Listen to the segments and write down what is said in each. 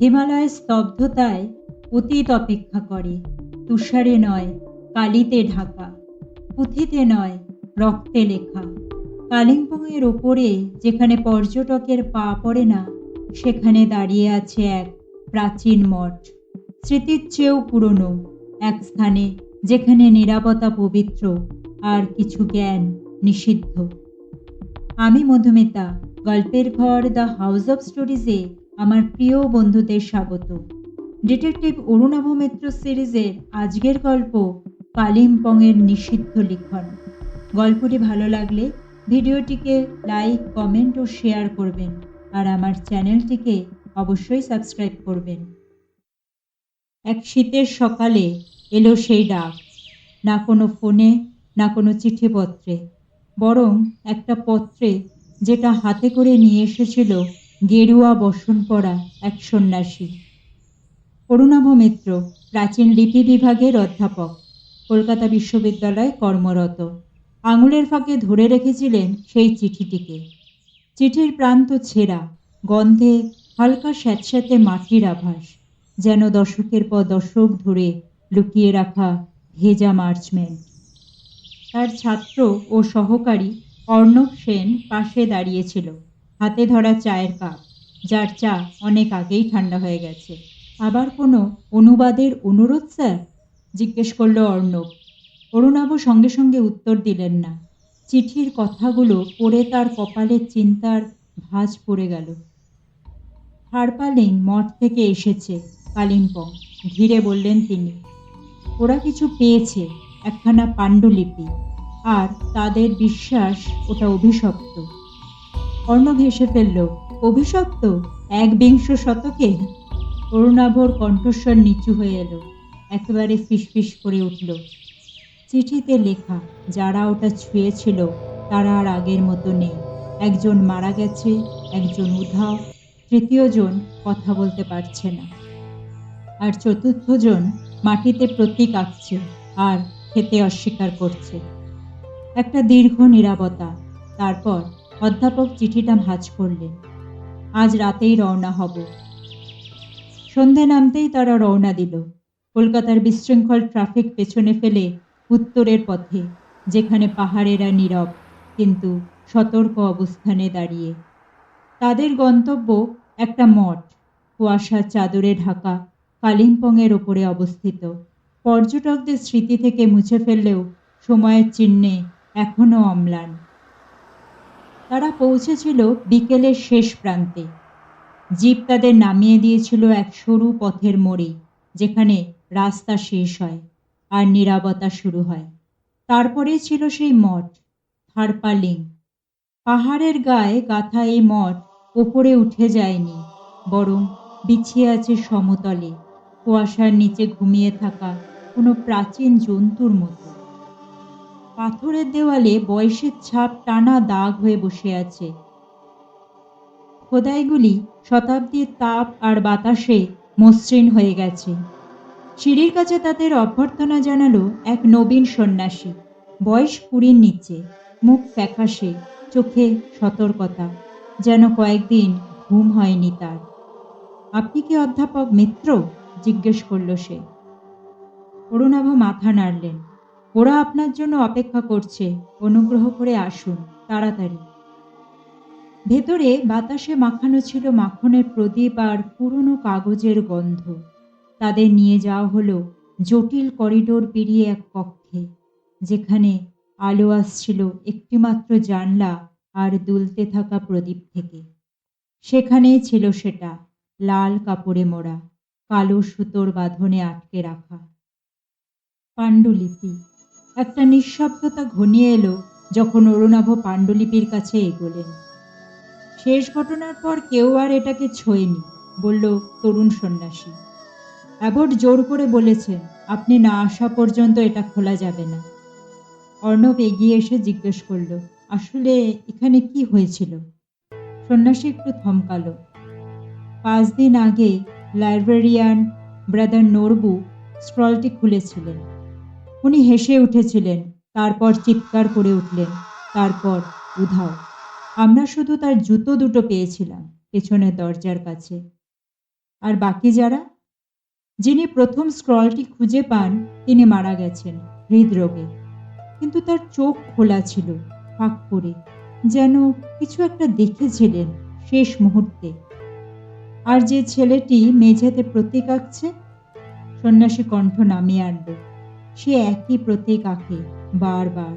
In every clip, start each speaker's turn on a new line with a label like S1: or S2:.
S1: হিমালয়ের স্তব্ধতায় অতীত অপেক্ষা করে। তুষারে নয়, কালিতে ঢাকা। পুঁথিতে নয়, রক্তে লেখা। কালিম্পংয়ের ওপরে যেখানে পর্যটকের পা পড়ে না, সেখানে দাঁড়িয়ে আছে এক প্রাচীন মঠ। স্মৃতির চেয়েও পুরনো, এক স্থানে যেখানে নিরাপত্তা পবিত্র আর কিছু জ্ঞান নিষিদ্ধ। আমি মধুমিতা, গল্পের ঘর দ্য হাউস অফ স্টোরিজে আমার প্রিয় বন্ধুদের স্বাগত। ডিটেকটিভ অরুণাভ মিত্র সিরিজের আজকের গল্প কালিম্পংয়ের নিষিদ্ধ লিখন। গল্পটি ভালো লাগলে ভিডিওটিকে লাইক, কমেন্ট ও শেয়ার করবেন আর আমার চ্যানেলটিকে অবশ্যই সাবস্ক্রাইব করবেন। এক শীতের সকালে এলো সেই ডাক। না কোনো ফোনে, না কোনো চিঠিপত্রে। বরং একটা পত্রে যেটা হাতে করে নিয়ে এসেছিল গেরুয়া বসন পরা এক সন্ন্যাসী। করুণাভ মিত্র, প্রাচীন লিপি বিভাগের অধ্যাপক, কলকাতা বিশ্ববিদ্যালয়ে কর্মরত। আঙুলের ফাঁকে ধরে রেখেছিলেন সেই চিঠিটিকে। চিঠির প্রান্ত ছেঁড়া, গন্ধে হালকা স্যাঁতস্যাঁতে মাটির আভাস, যেন দশকের পর দশক ধরে লুকিয়ে রাখা ভেজা মার্চমেন্ট। তার ছাত্র ও সহকারী অর্ণব সেন পাশে দাঁড়িয়েছিল। হাতে ধরা চায়ের কাপ, যার চা অনেক আগেই ঠান্ডা হয়ে গেছে। আবার কোনো অনুবাদের অনুরোধ, স্যার? জিজ্ঞেস করল অর্ণব। অরুণাভ সঙ্গে সঙ্গে উত্তর দিলেন না। চিঠির কথাগুলো পড়ে তার কপালে চিন্তার ভাঁজ পড়ে গেল। হারপালিং মঠ থেকে এসেছে কালিম্পং, ধীরে বললেন তিনি। ওরা কিছু পেয়েছে, একখানা পাণ্ডুলিপি, আর তাদের বিশ্বাস ওটা অভিশপ্ত। অর্ণব হেসে ফেলল। অভিশপ্ত এক বিংশ শতকে অরুণাভর কণ্ঠস্বর নিচু হয়ে এলো। একেবারে ফিসফিস করে উঠল। চিঠিতে লেখা, যারা ওটা ছুঁয়েছিল, তারা আর আগের মতো নেই। একজন মারা গেছে, একজন উধাও তৃতীয়জন কথা বলতে পারছে না। আর চতুর্থজন মাটিতে প্রতীক আঁকছে আর খেতে অস্বীকার করছে। একটা দীর্ঘ নীরবতা তারপর অধ্যাপক চিঠিটা ভাঁজ করলেন। আজ রাতেই রওনা হব। সন্ধে নামতেই তারা রওনা দিল। কলকাতার বিশৃঙ্খল ট্রাফিক পেছনে ফেলে উত্তরের পথে, যেখানে পাহাড়েরা নীরব, কিন্তু সতর্ক অবস্থানে দাঁড়িয়ে। তাদের গন্তব্য একটা মঠ, কুয়াশার চাদরে ঢাকা, কালিম্পংয়ের ওপরে অবস্থিত। পর্যটকদের স্মৃতি থেকে মুছে ফেললেও সময়ের চিহ্নে এখনও অম্লান। তারা পৌঁছেছিল বিকেলের শেষ প্রান্তে। জিপ তাদের নামিয়ে দিয়েছিল এক সরু পথের মোড়ে, যেখানে রাস্তা শেষ হয় আর নীরবতা শুরু হয়। তারপরে ছিল সেই মঠ, থারপালিং। পাহাড়ের গায়ে গাথা এই মঠ ওপরে উঠে যায়নি, বরং বিছিয়ে আছে সমতলে, কুয়াশার নিচে ঘুমিয়ে থাকা কোনো প্রাচীন জন্তুর মতো। পাথরের দেওয়ালে বয়সের ছাপ টানা দাগ হয়ে বসে আছে। খোদাইগুলি শতাব্দীর তাপ আর বাতাসে মসৃণ হয়ে গেছে। সিঁড়ির কাছে তাদের অভ্যর্থনা জানালো এক নবীন সন্ন্যাসী। বয়স কুড়ির নিচে, মুখ ফ্যাকাশে, চোখে সতর্কতা। যেন কয়েকদিন ঘুম হয়নি তার। আপনি কি অধ্যাপক মিত্র? জিজ্ঞেস করল সে। অরুণাভ মাথা নাড়লেন। ওরা আপনার জন্য অপেক্ষা করছে। অনুগ্রহ করে আসুন, তাড়াতাড়ি। ভেতরে বাতাসে মাখানো ছিল মাখনের প্রদীপ আর পুরনো কাগজের গন্ধ। তাদের নিয়ে যাওয়া হলো জটিল করিডোর পেরিয়ে এক কক্ষে, যেখানে আলো আসছিল একটিমাত্র জানলা আর দুলতে থাকা প্রদীপ থেকে। সেখানেই ছিল সেটা, লাল কাপড়ে মোড়া, কালো সুতোর বাঁধনে আটকে রাখা। পাণ্ডুলিপি একটা নিঃশব্দতা ঘনিয়ে এলো যখন অরুণাভ পাণ্ডুলিপির কাছে এগোলেন। শেষ ঘটনার পর কেউ আর এটাকে ছোঁয়নি, বলল তরুণ সন্ন্যাসী। অ্যাবট জোর করে বলেছেন, আপনি না আসা পর্যন্ত এটা খোলা যাবে না। অর্ণব এগিয়ে এসে জিজ্ঞেস করল, আসলে এখানে কি হয়েছিল? সন্ন্যাসী একটু থমকালো। পাঁচ দিন আগে লাইব্রেরিয়ান ব্রাদার নরবু স্টলটি খুলেছিলেন। উনি হেসে উঠেছিলেন, তারপর চিৎকার করে উঠলেন, তারপর উধাও। আমরা শুধু তার জুতো দুটো পেয়েছিলাম পেছনের দরজার কাছে। আর বাকি যারা? যিনি প্রথম স্ক্রলটি খুঁজে পান, তিনি মারা গেছেন, হৃদরোগে। কিন্তু তার চোখ খোলা ছিল, ফাঁক করে, যেন কিছু একটা দেখেছিলেন শেষ মুহূর্তে। আর যে ছেলেটি মেঝেতে প্রতীক আঁকছে, সন্ন্যাসী কণ্ঠ নামিয়ে আনল। সে একই প্রতীক আঁকে বারবার।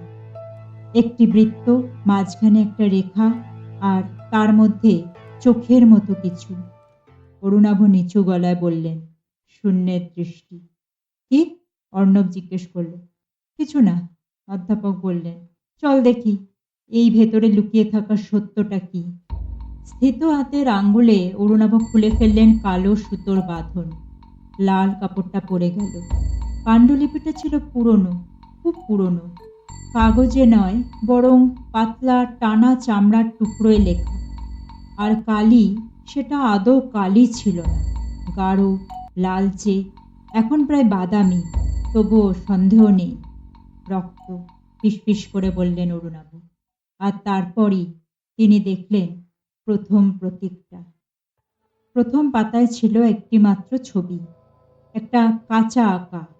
S1: একটি বৃত্ত, মাঝখানে একটা রেখা আর তার মধ্যে চোখের মতো কিছু। অরুণাভ নিচু গলায় বললেন, শূন্যের দৃষ্টি। কি? অর্ণব জিজ্ঞেস করল কিছু না। অধ্যাপক বললেন, চল দেখি, এই ভেতরে লুকিয়ে থাকা সত্যটা কি? স্থিত হাতের আঙ্গুলে অরুণাভ খুলে ফেললেন কালো সুতোর বাঁধন। লাল কাপড়টা পরে গেল। পাণ্ডুলিপিটা ছিল পুরনো, খুব পুরনো। কাগজে নয়, বরং পাতলা টানা চামড়ার টুকরোয় লেখা। আর কালি, সেটা আদৌ কালি ছিল না। গাঢ়, লালচে, এখন প্রায় বাদামি, তবুও সন্দেহ নেই। রক্ত ফিসফিস করে বললেন অরুণাবু। আর তারপরই তিনি দেখলেন প্রথম প্রতীকটা। প্রথম পাতায় ছিল একটি মাত্র ছবি, একটা কাঁচা আঁকা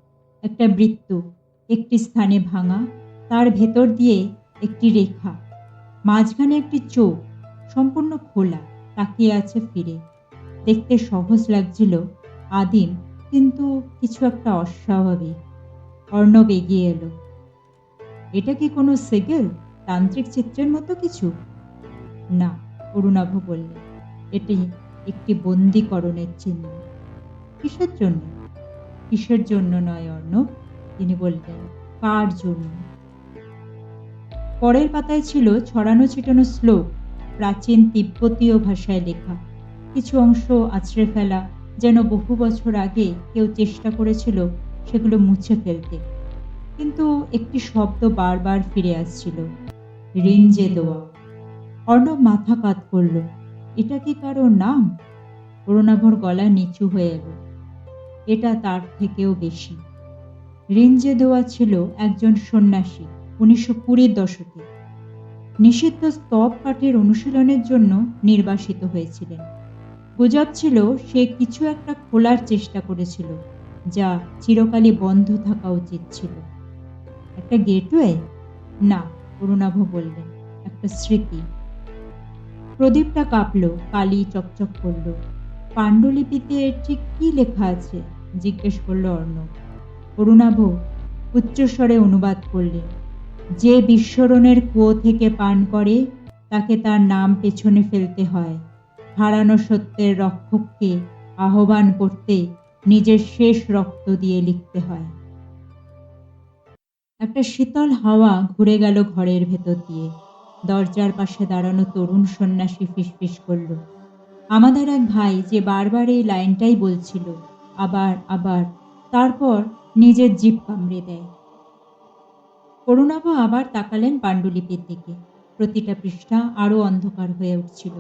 S1: একটা বৃত্ত, একটি স্থানে ভাঙা, তার ভেতর দিয়ে একটি রেখা। মাঝখানে একটি চোখ, সম্পূর্ণ খোলা, তাকিয়ে আছে ফিরে। দেখতে সহজ লাগছিল আদিম, কিন্তু কিছু একটা অস্বাভাবিক। অর্ণব এগিয়ে এলো। এটা কি কোনো সেগেল, তান্ত্রিক চিত্রের মতো কিছু? না, অরুণাভ বললেন এটি একটি বন্দীকরণের চিহ্ন। কিসের জন্য? কিসের জন্য নয়, অর্ণব? তিনি বললেন, কার জন্য? পরের পাতায় ছিল ছড়ানো ছিটানো শ্লোক, প্রাচীন তিব্বতীয় ভাষায় লেখা। কিছু অংশ আছড়ে ফেলা, যেন বহু বছর আগে কেউ চেষ্টা করেছিল সেগুলো মুছে ফেলতে। কিন্তু একটি শব্দ বারবার ফিরে আসছিল, রিঞ্জে দেওয়া অর্ণব মাথা কাত করল, এটা কি কারও নাম? অরুণাভর গলা নিচু হয়ে এলো। এটা তার থেকেও বেশি। রিঞ্জে দেওয়া ছিল একজন সন্ন্যাসী উনিশশো কুড়ির দশকে। নিষিদ্ধ স্তব পাঠের অনুশীলনের জন্য নির্বাসিত হয়েছিলেন। গুজব ছিল সে কিছু একটা খোলার চেষ্টা করেছিল, যা চিরকালই বন্ধ থাকা উচিত ছিল। একটা গেটওয়ে? না, অরুণাভ বললেন, একটা স্মৃতি। প্রদীপটা কাঁপলো, কালি চকচক করল। পাণ্ডুলিপিতে ঠিক কি লেখা আছে? জিজ্ঞেস করল অর্ণব। অরুণাভ উচ্চস্বরে অনুবাদ করলেন যে বিস্মরণের কুয়ো থেকে পান করে, তাকে তার নাম পেছনে ফেলতে হয়। হারানো সত্যের রক্ষককে আহ্বান করতে নিজের শেষ রক্ত দিয়ে লিখতে হয়। একটা শীতল হাওয়া ঘুরে গেল ঘরের ভেতর দিয়ে। দরজার পাশে দাঁড়ানো তরুণ সন্ন্যাসী ফিসফিস করল আমাদের এক ভাই যে বারবার এই লাইনটাই বলছিল, আবার আবার, তারপর নিজের জিভ কামড়ে দেয়। করুণাভ আবার তাকালেন পাণ্ডুলিপির দিকে। প্রতিটা পৃষ্ঠা আরও অন্ধকার হয়ে উঠছিল।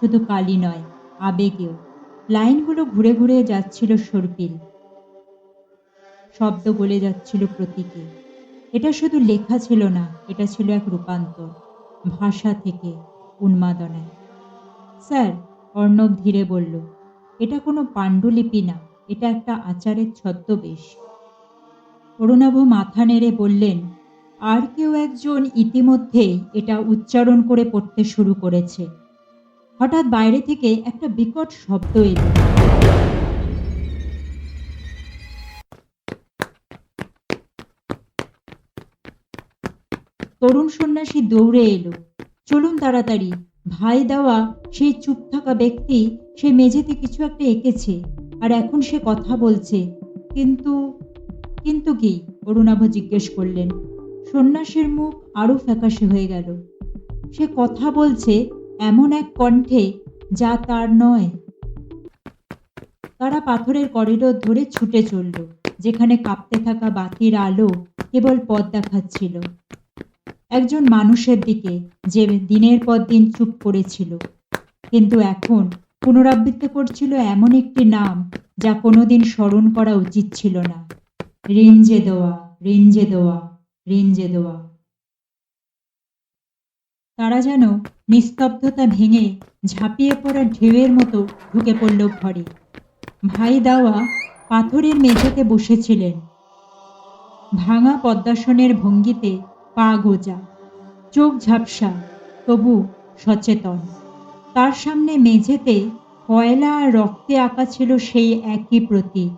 S1: শুধু কালি নয়, আবেগেও। লাইনগুলো ঘুরে ঘুরে যাচ্ছিল সর্পিল। শব্দ গলে যাচ্ছিল প্রতীকে। এটা শুধু লেখা ছিল না, এটা ছিল এক রূপান্তর। ভাষা থেকে, উন্মাদনায়। স্যার অর্ণব ধীরে বলল, এটা কোনো পাণ্ডুলিপি না, এটা একটা আচারের ছদ্মবেশ। অরুণাভ মাথা নেড়ে বললেন, আর কেউ একজন ইতিমধ্যেই এটা উচ্চারণ করে পড়তে শুরু করেছে। হঠাৎ বাইরে থেকে একটা বিকট শব্দ এলো। তরুণ সন্ন্যাসী দৌড়ে এলো, চলুন তাড়াতাড়ি ভাই দেওয়া সেই চুপ থাকা ব্যক্তি, সে মেঝেতে কিছু একটা এঁকেছে আর এখন সে কথা বলছে। কিন্তু কিন্তু কি? অরুণাভ জিজ্ঞেস করলেন। সন্ন্যাসীর মুখ আরও ফ্যাকাশে হয়ে গেল। সে কথা বলছে এমন এক কণ্ঠে যা তার নয়। তারা পাথরের করিডোর ধরে ছুটে চলল, যেখানে কাঁপতে থাকা বাতির আলো কেবল পথ দেখাচ্ছিল। একজন মানুষের দিকে যে দিনের পর দিন চুপ করেছিল। কিন্তু এখন পুনরাবৃত্তি করছিল এমন একটি নাম যা কোনোদিন স্মরণ করা উচিত ছিল না। রিঞ্জে দেওয়া রিঞ্জে দেওয়া রিঞ্জে দেওয়া। তারা যেন নিস্তব্ধতা ভেঙে ঝাঁপিয়ে পড়া ঢেউয়ের মতো ঢুকে পড়ল ঘরে। ভাই দাওয়া পাথরের মেঝেতে বসেছিলেন। ভাঙা পদ্মাসনের ভঙ্গিতে পা গোজা, চোখ ঝাপসা, তবু সচেতন। তার সামনে মেঝেতে কয়লা আর রক্তে আঁকা ছিল সেই একই প্রতীক,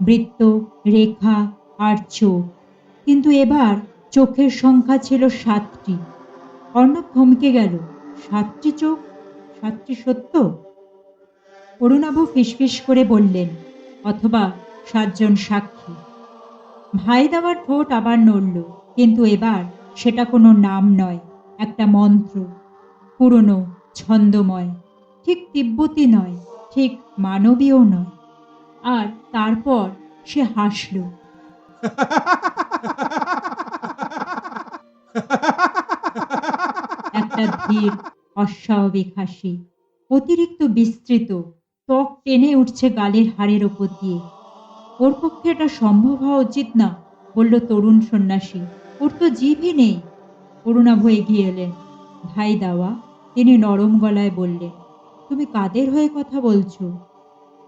S1: বৃত্ত, রেখা আর চোখ। কিন্তু এবার চোখের সংখ্যা ছিল সাতটি। অর্ণব থমকে গেল। সাতটি চোখ? সাতটি সত্য? অরুণাভ ফিসফিস করে বললেন, অথবা সাতজন সাক্ষী। ভাই দেওয়ার ঠোঁট আবার নড়ল, কিন্তু এবার সেটা কোনো নাম নয়, একটা মন্ত্র। পুরনো, ছন্দময়, ঠিক তিব্বতী নয়, ঠিক মানবীয় নয়। আর তারপর সে হাসল। একটা ধীর, অস্বাভাবিক হাসি, অতিরিক্ত বিস্তৃত, ত্বক টেনে উঠছে গালের হাড়ের ওপর দিয়ে। ওর পক্ষে এটা সম্ভব হওয়া উচিত না, বলল তরুণ সন্ন্যাসী। ওর তো জিভই নেই অরুণাভ এগিয়ে এলেন। ভাই দাওয়া, তিনি নরম গলায় বললেন, তুমি কাদের হয়ে কথা বলছো?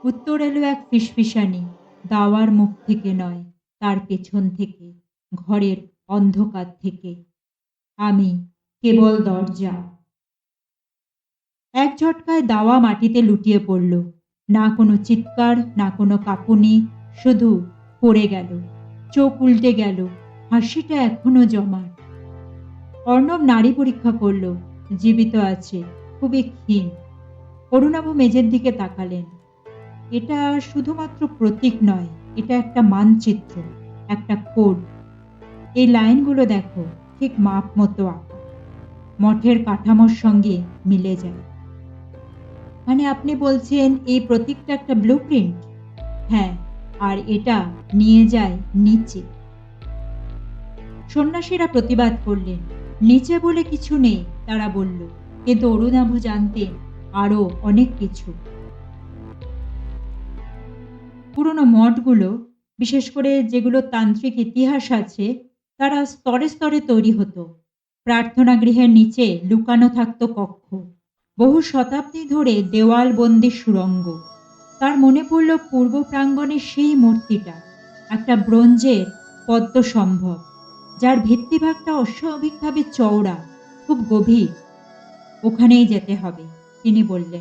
S1: উত্তর এলো এক ফিসফিসানি, দাওয়ার মুখ থেকে নয়, তার পেছন থেকে, ঘরের অন্ধকার থেকে। আমি কেবল দরজা। এক ঝটকায় দাওয়া মাটিতে লুটিয়ে পড়ল। না কোনো চিৎকার, না কোনো কাঁপুনি, শুধু পড়ে গেল, চোখ উল্টে গেল হাসিটা এখনও জমা অর্ণব নারী পরীক্ষা করল, জীবিত আছে, খুবই ক্ষীণ। অরুণাভ মেজের দিকে তাকালেন। এটা শুধুমাত্র প্রতীক নয়, এটা একটা মানচিত্র, একটা কোড। এই লাইনগুলো দেখো, ঠিক মাপ মতো আঁকা। মঠের কাঠামোর সঙ্গে মিলে যায়। মানে আপনি বলছেন এই প্রতীকটা একটা ব্লু প্রিন্ট হ্যাঁ আর এটা নিয়ে যায় নিচে। সন্ন্যাসীরা প্রতিবাদ করলেন। নিচে বলে কিছু নেই, তারা বলল। কিন্তু অরুণাভ জানতেন আরও অনেক কিছু। পুরনো মঠগুলো, বিশেষ করে যেগুলো তান্ত্রিক ইতিহাস আছে, তারা স্তরে স্তরে তৈরি হতো। প্রার্থনা গৃহের নিচে লুকানো থাকতো কক্ষ। বহু শতাব্দী ধরে দেওয়াল বন্দি সুরঙ্গ। তার মনে পড়ল পূর্ব প্রাঙ্গণের সেই মূর্তিটা, একটা ব্রোঞ্জের পদ্ম সম্ভব যার ভিত্তিভাগটা অস্বাভাবিকভাবে চওড়া, খুব গভীর। ওখানেই যেতে হবে, তিনি বললেন।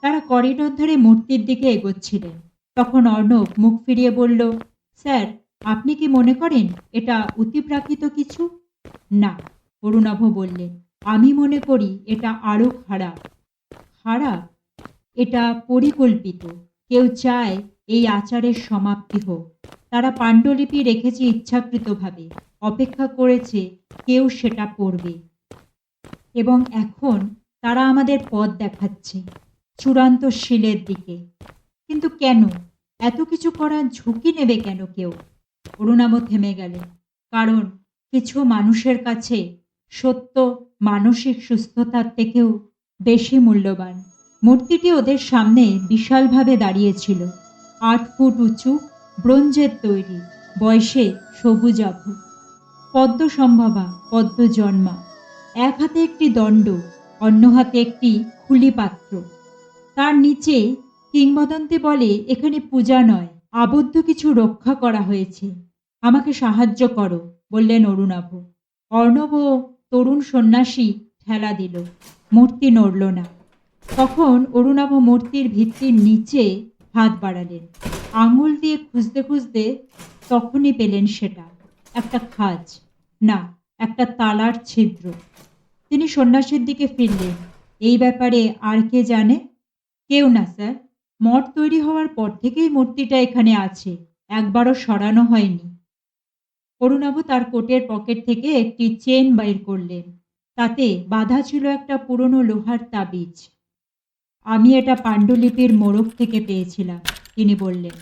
S1: তারা করিডর ধরে মূর্তির দিকে এগোচ্ছিলেন। তখন অর্ণব মুখ ফিরিয়ে বলল, স্যার, আপনি কি মনে করেন এটা অতিপ্রাকৃত কিছু? না, অরুণাভ বললেন, আমি মনে করি এটা আরও খারাপ। খারাপ? এটা পরিকল্পিত। কেউ চায় এই আচারের সমাপ্তি হোক। তারা পাণ্ডুলিপি রেখেছে ইচ্ছাকৃতভাবে। অপেক্ষা করেছে, কেউ সেটা পড়বে। এবং এখন তারা আমাদের পথ দেখাচ্ছে, চূড়ান্ত শিলের দিকে। কিন্তু কেন? এত কিছু করার ঝুঁকি নেবে কেন কেউ? অরুণাভ থেমে গেলেন। কারণ কিছু মানুষের কাছে সত্য, মানসিক সুস্থতার থেকেও বেশি মূল্যবান। মূর্তিটি ওদের সামনে বিশালভাবে দাঁড়িয়েছিল। আট ফুট উঁচু, ব্রোঞ্জের তৈরি, বয়সে সবুজ সবুজাভ পদ্ম সম্ভবা পদ্ম জন্মা এক হাতে একটি দণ্ড, অন্য হাতে একটি খুলি পাত্র তার নিচে কিংবদন্তি বলে এখানে পূজা নয়, আবদ্ধ কিছু রক্ষা করা হয়েছে। আমাকে সাহায্য করো, বললেন অরুণাভ। অর্ণব তরুণ সন্ন্যাসী ঠেলা দিল, মূর্তি নড়ল না। তখন অরুণাভ মূর্তির ভিত্তির নিচে হাত বাড়ালেন। আঙুল দিয়ে খুঁজতে খুঁজতে তখনই পেলেন সেটা। একটা খাজ, না, একটা তালার ছিদ্র। তিনি সন্ন্যাসীর দিকে ফিরলেন। এই ব্যাপারে আর কে জানে? কেউ না, স্যার। মঠ তৈরি হওয়ার পর থেকেই মূর্তিটা এখানে আছে। একবারও সরানো হয়নি। অরুণাভ তার কোটের পকেট থেকে একটি চেন বাইর করলেন। তাতে বাধা ছিল একটা পুরনো লোহার তাবিজ। আমি এটা পাণ্ডুলিপির মোড়ক থেকে পেয়েছিলাম, তিনি বললেন।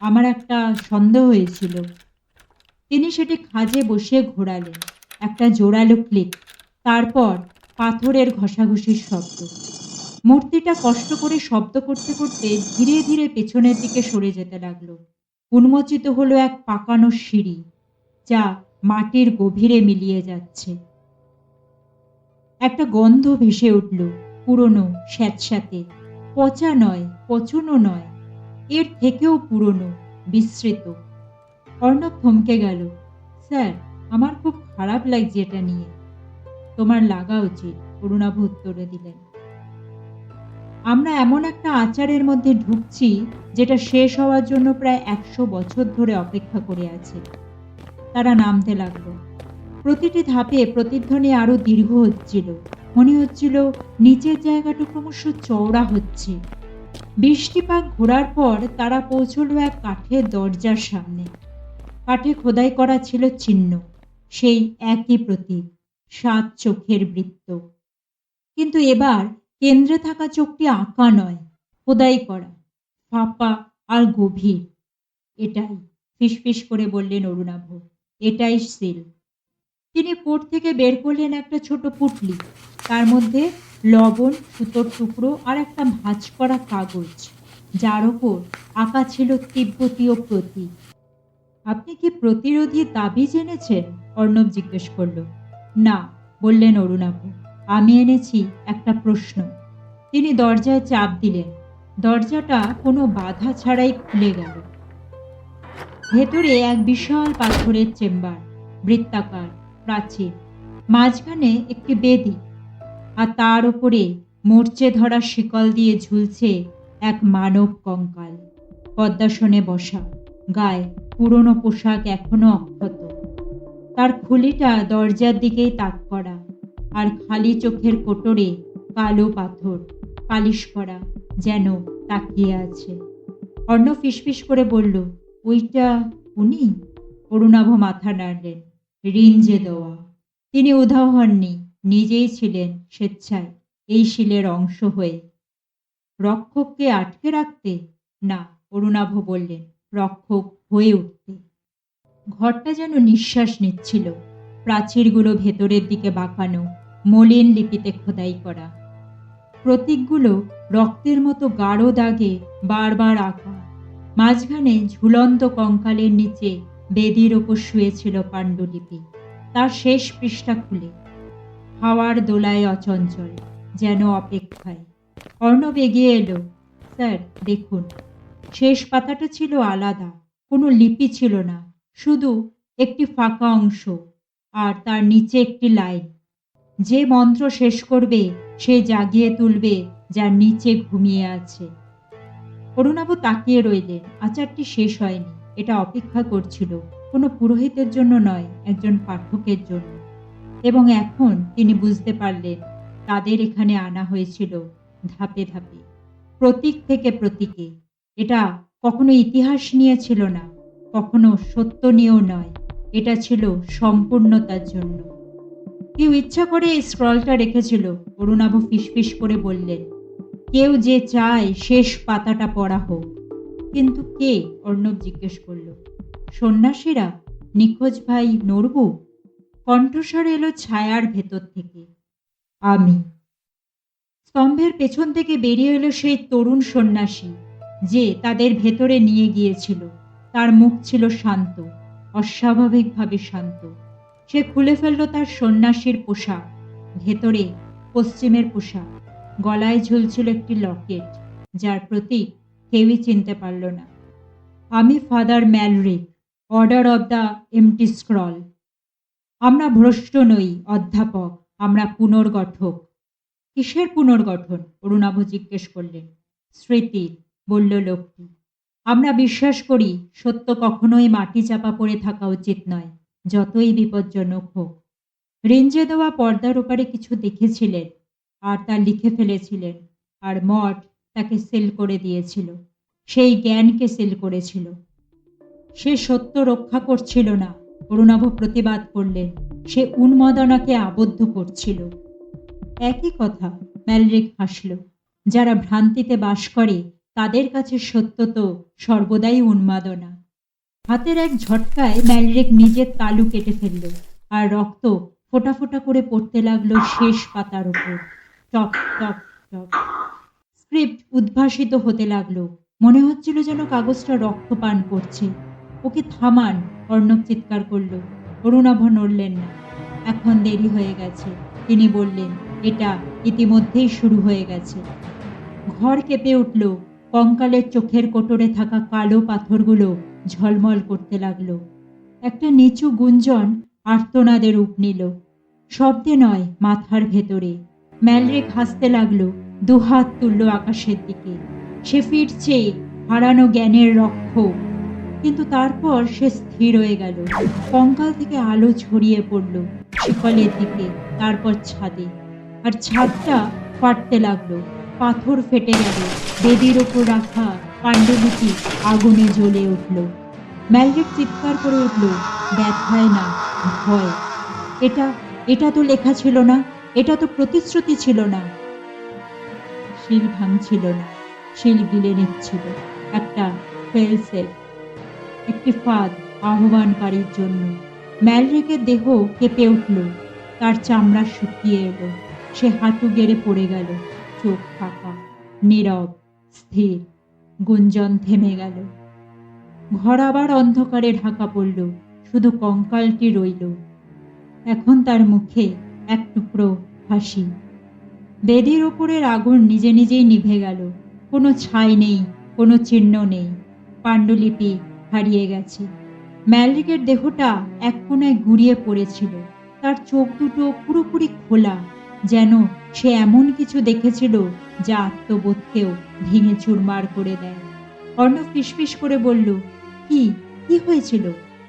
S1: আমার একটা সন্দেহ হয়েছিল। তিনি সেটি খাজে বসিয়ে ঘোরালেন, একটা জোরালো ক্লিক তারপর পাথরের ঘষাঘষির শব্দ। মূর্তিটা কষ্ট করে শব্দ করতে করতে ধীরে ধীরে পেছনের দিকে সরে যেতে লাগল। উন্মোচিত হলো এক পাকানো সিঁড়ি, যা মাটির গভীরে মিলিয়ে যাচ্ছে। একটা গন্ধ ভেসে উঠল। পুরনো, স্যাঁতস্যাঁতে। পচা নয়, পচনও নয়। এর থেকেও পুরনো বিস্মৃত অর্ণব থমকে গেল। স্যার, আমার খুব খারাপ লাগছে এটা নিয়ে। তোমার লাগা উচিত, অরুণাভ উত্তরে দিলেন। আমরা এমন একটা আচারের মধ্যে ঢুকছি, যেটা শেষ হওয়ার জন্য প্রায় একশো বছর ধরে অপেক্ষা করে আছে। তারা নামতে লাগল। প্রতিটি ধাপে প্রতিধ্বনি আরও দীর্ঘ হচ্ছিল। মনে হচ্ছিল নিচের জায়গাটা ক্রমশ চওড়া হচ্ছে। বৃষ্টি পাক ঘোরার পর তারা পৌঁছলো এক কাঠের দরজার সামনে। কাঠে খোদাই করা ছিল চিহ্ন, সেই একই প্রতীক, সাত চোখের বৃত্ত। কিন্তু এবার কেন্দ্রে থাকা চোখটি আঁকা নয়, খোদাই করা, ফাঁপা আর গভীর। এটাই, ফিসফিস করে বললেন অরুণাভ, এটাই সিল। তিনি কোট থেকে বের করলেন একটা ছোট পুটলি তার মধ্যে লবণ, সুতোর টুকরো আর একটা ভাঁজ করা কাগজ, যার ওপর আঁকা ছিল তিব্বতীয় প্রতীক। আপনি কি প্রতিরোধী দাবি জেনেছেন? অর্ণব জিজ্ঞেস করল। না, বললেন অরুণাভ আমি এনেছি একটা প্রশ্ন। তিনি দরজায় চাপ দিলেন। দরজাটা কোনো বাধা ছাড়াই খুলে গেল। ভেতরে এক বিশাল পাথরের চেম্বার, বৃত্তাকার, প্রাচীর, মাঝখানে একটি বেদি আর তার উপরে মরচে ধরা শিকল দিয়ে ঝুলছে এক মানব কঙ্কাল। পদ্মাসনে বসা, গায়ে পুরনো পোশাক এখনও অক্ষত। তার খুলিটা দরজার দিকেই তাক করা আর খালি চোখের কোটরে কালো পাথর পালিশ করা যেন তাকিয়ে আছে। অর্ণ ফিসফিস করে বলল, ওইটা উনি? অরুণাভ মাথা নাড়লেন রিঞ্জে দেওয়া। তিনি উধাও হননি। নিজেই ছিলেন স্বেচ্ছায়, এই শিলের অংশ হয়ে। রক্ষককে আটকে রাখতে? না, অরুণাভ বললেন, রক্ষক হয়ে উঠতে। ঘরটা যেন নিঃশ্বাস নিচ্ছিল, প্রাচীরগুলো ভেতরের দিকে বাঁকানো, মলিন লিপিতে খোদাই করা। প্রতীকগুলো রক্তের মতো গাঢ় দাগে, বারবার আঁকা। মাঝখানে ঝুলন্ত কঙ্কালের নিচে বেদির ওপর শুয়েছিল পাণ্ডুলিপি। তার শেষ পৃষ্ঠা খুলে। হাওয়ার দোলায় অচঞ্চল, যেন অপেক্ষায়। অর্ণব এগিয়ে এলো, স্যার, দেখুন, শেষ পাতাটা ছিল আলাদা, কোনো লিপি ছিল না, শুধু একটি ফাঁকা অংশ, আর তার নিচে একটি লাইন। যে মন্ত্র শেষ করবে, সে জাগিয়ে তুলবে, যার নিচে ঘুমিয়ে আছে। অরুণাভ তাকিয়ে রইলেন, আচারটি শেষ হয়নি, এটা অপেক্ষা করছিল, কোনো পুরোহিতের জন্য নয়, একজন পাঠকের জন্য। এবং এখন তিনি বুঝতে পারলেন তাদের এখানে আনা হয়েছিল ধাপে ধাপে, প্রতীক থেকে প্রতীকে। এটা কখনো ইতিহাস নিয়ে ছিল না, কখনো সত্য নিয়েও নয়। এটা ছিল সম্পূর্ণতার জন্য। কেউ ইচ্ছা করে এই স্ক্রলটা রেখেছিল অরুণাভ ফিসফিস করে বললেন, কেউ যে চায় শেষ পাতাটা পড়া হোক। কিন্তু কে? অর্ণব জিজ্ঞেস করল, সন্ন্যাসীরা? নিখোঁজ ভাই নড়বু কণ্ঠস্বর এলো ছায়ার ভেতর থেকে। আমি। স্তম্ভের পেছন থেকে বেরিয়ে এলো সেই তরুণ সন্ন্যাসী, যে তাদের ভেতরে নিয়ে গিয়েছিল। তার মুখ ছিল শান্ত, অস্বাভাবিকভাবে শান্ত। সে খুলে ফেলল তার সন্ন্যাসীর পোশাক। ভেতরে পশ্চিমের পোশাক। গলায় ঝুলছিল একটি লকেট, যার প্রতি কেউই চিনতে পারল না। আমি father Malric, order of the empty scroll. আমরা ভ্রষ্ট নই, অধ্যাপক, আমরা পুনর্গঠক। কিসের পুনর্গঠন? অরুণাভ জিজ্ঞেস করলেন। স্মৃতির বলল লোকটি। আমরা বিশ্বাস করি, সত্য কখনোই মাটি চাপা পড়ে থাকা উচিত নয়, যতই বিপজ্জনক হোক। রেঞ্জে দেওয়া পর্দার ওপারে কিছু দেখেছিলেন, আর তা লিখে ফেলেছিলেন, আর মঠ তাকে সেল করে দিয়েছিল, সেই জ্ঞানকে সেল করেছিল। সে সত্য রক্ষা করছিল না। অরুণাভ প্রতিবাদ করলেন। সে উন্মাদনাকে আবদ্ধ করছিল। একই কথা ম্যালরিক হাসল। যারা ভ্রান্তিতে বাস করে, তাদের কাছে সত্য তো সর্বদাই উন্মাদনা। হাতের এক ঝটকায় ম্যালরিক নিজের তালু কেটে ফেলল আর রক্ত ফোটা ফোটা করে পড়তে লাগল শেষ পাতার উপর টপ টপ টপ স্ক্রিপ্ট উদ্ভাসিত হতে লাগল। মনে হচ্ছিল যেন কাগজটা রক্ত পান করছে। ওকে থামান অর্ণব চিৎকার করল। অরুণাভ নড়লেন না। এখন দেরি হয়ে গেছে। তিনি বললেন, এটা ইতিমধ্যেই শুরু হয়ে গেছে। ঘর কেঁপে উঠল। কঙ্কালের চোখের কোটরে থাকা কালো পাথরগুলো ঝলমল করতে লাগল। একটা নিচু গুঞ্জন আর্তনাদের রূপ নিল। শব্দে নয়, মাথার ভেতরে। ম্যালরেক হাসতে লাগল, দুহাত তুলল আকাশের দিকে। সে ফিরছে, হারানো জ্ঞানের রক্ষক কিন্তু তারপর সে স্থির হয়ে গেল। কঙ্কাল থেকে আলো ছড়িয়ে পড়ল শিকলের দিকে, তারপর ছাদে। আর ছাদটা ফাটতে লাগল, পাথর ফেটে গেল, বেদির ওপর রাখা পাণ্ডুলিপি আগুনে জ্বলে উঠল। ম্যালরিক চিৎকার করে উঠল, ব্যথায় না, ভয়। এটা এটা তো লেখা ছিল না, এটা তো প্রতিশ্রুতি ছিল না। শিল ভাঙছিল না, শিল গিলে নিচ্ছিল একটা ফেলসেফ একটি ফাঁদ আহ্বানকারীর জন্য। ম্যালরিকের দেহ কেঁপে উঠল। তার চামড়া শুকিয়ে এলো। সে হাঁটু গেড়ে পড়ে গেল। চোখ ফাঁকা, নীরব, স্থির, গুঞ্জন থেমে গেল। ঘর আবার অন্ধকারে ঢাকা পড়ল। শুধু কঙ্কালটি রইল। এখন তার মুখে এক টুকরো হাসি। বেদির ওপরের আগুন নিজে নিজেই নিভে গেল। কোনো ছাই নেই, কোনো চিহ্ন নেই। পাণ্ডুলিপি হারিয়ে গেছে। ম্যালরিকের দেহটা এক কোনায় গুড়িয়ে পড়েছিল। তার চোখ দুটো পুরোপুরি খোলা, যেন সে এমন কিছু দেখেছিল যা আত্মবোধকেও ভেঙে চুরমার করে দেয়। অর্ণ ফিসফিস করে বলল, কি কি হয়েছিল?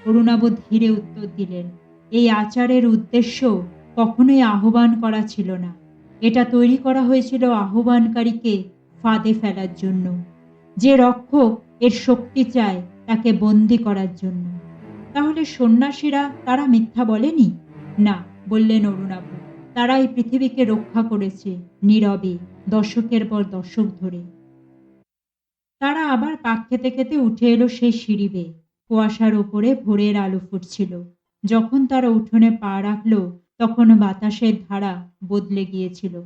S1: অরুণাব ধীরে উত্তর দিলেন, এই আচারের উদ্দেশ্য কখনোই আহ্বান করা ছিল না। এটা তৈরি করা হয়েছিল আহ্বানকারীকে ফাঁদে ফেলার জন্য। যে রক্ষক এর শক্তি চায় তাকে বন্দি করার জন্য। তাহলে সন্ন্যাসীরা তারা মিথ্যা বলেনি? না, বললেন অরুণাভ তারা এই পৃথিবীকে রক্ষা করেছে নীরবে, দশকের পর দশক ধরে। তারা আবার পাক খেতে খেতে উঠে এলো সেই সিঁড়ি বেয়ে কুয়াশার ওপরে ভোরের আলো ফুটছিল। যখন তারা উঠোনে পা রাখল, তখন বাতাসের ধারা বদলে গিয়েছিল।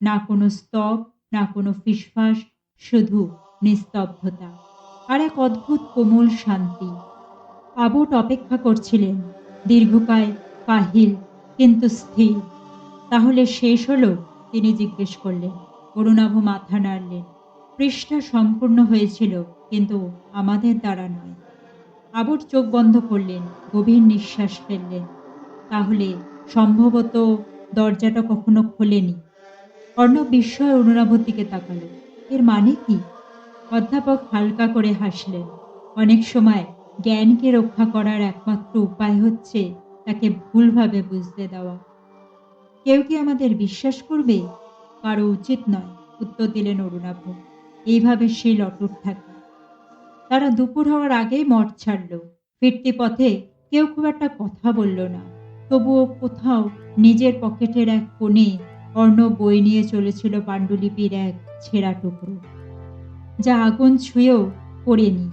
S1: না কোনো স্তব, না কোনো ফিসফাস, শুধু নিস্তব্ধতা। আর এক অদ্ভুত কোমল শান্তি। আবট অপেক্ষা করছিলেন, দীর্ঘকায় কাহিল কিন্তু স্থির। তাহলে শেষ হলো? তিনি জিজ্ঞেস করলেন। অরুণাভ মাথা নাড়লেন। পৃষ্ঠা সম্পূর্ণ হয়েছিল, কিন্তু আমাদের দ্বারা নয়। আবট চোখ বন্ধ করলেন, গভীর নিঃশ্বাস ফেললেন। তাহলে সম্ভবত দরজাটা কখনো খোলেনি। অর্ণব বিস্ময় অনুরাভর দিকে তাকালো এর মানে কি? অধ্যাপক হালকা করে হাসলেন। অনেক সময় জ্ঞানকে রক্ষা করার একমাত্র উপায় হচ্ছে তাকে ভুলভাবে বুঝতে দেওয়া। কেউ কি আমাদের বিশ্বাস করবে? কারও উচিত নয়, উত্তর দিলেন অরুণাভ এইভাবে শিল অটুট থাকে তারা দুপুর হওয়ার আগেই মঠ ছাড়ল। ফিরতি পথে কেউ খুব একটা কথা বলল না। তবুও কোথাও নিজের পকেটের এক কোণে অর্ণ বই নিয়ে চলেছিল পাণ্ডুলিপির এক ছেঁড়া টুকরো। যা আগুন ছুঁয়েও পড়েনি।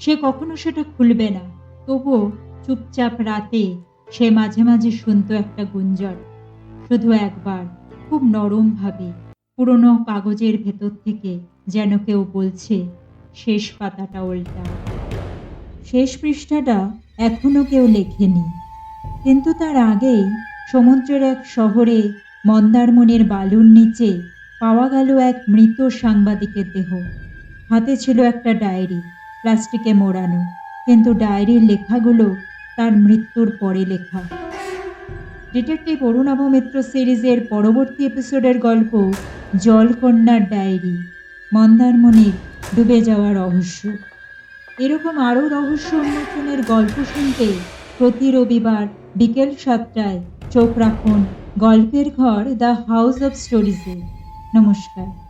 S1: সে কখনো সেটা খুলবে না। তবুও চুপচাপ রাতে সে মাঝে মাঝে শুনতো একটা গুঞ্জন। শুধু একবার, খুব নরমভাবে, পুরনো কাগজের ভেতর থেকে যেন কেউ বলছে, শেষ পাতাটা উল্টা। শেষ পৃষ্ঠাটা এখনও কেউ লেখেনি। কিন্তু তার আগেই সমুদ্রের এক শহরে মন্দারমণির বালুর নিচে পাওয়া গেল এক মৃত সাংবাদিকের দেহ। হাতে ছিল একটা ডায়েরি, প্লাস্টিকে মোড়ানো। কিন্তু ডায়েরির লেখাগুলো তার মৃত্যুর পরে লেখা। ডিটেকটিভ অরুণাভ মিত্র সিরিজের পরবর্তী এপিসোডের গল্প, জলকন্যার ডায়েরি, মন্দারমণির ডুবে যাওয়া রহস্য। এরকম আরও রহস্য উন্মোচনের গল্প শুনতে প্রতি রবিবার বিকেল সাতটায় চোখ রাখুন গল্পের ঘর দ্য হাউস অফ স্টোরিজে। নমস্কার।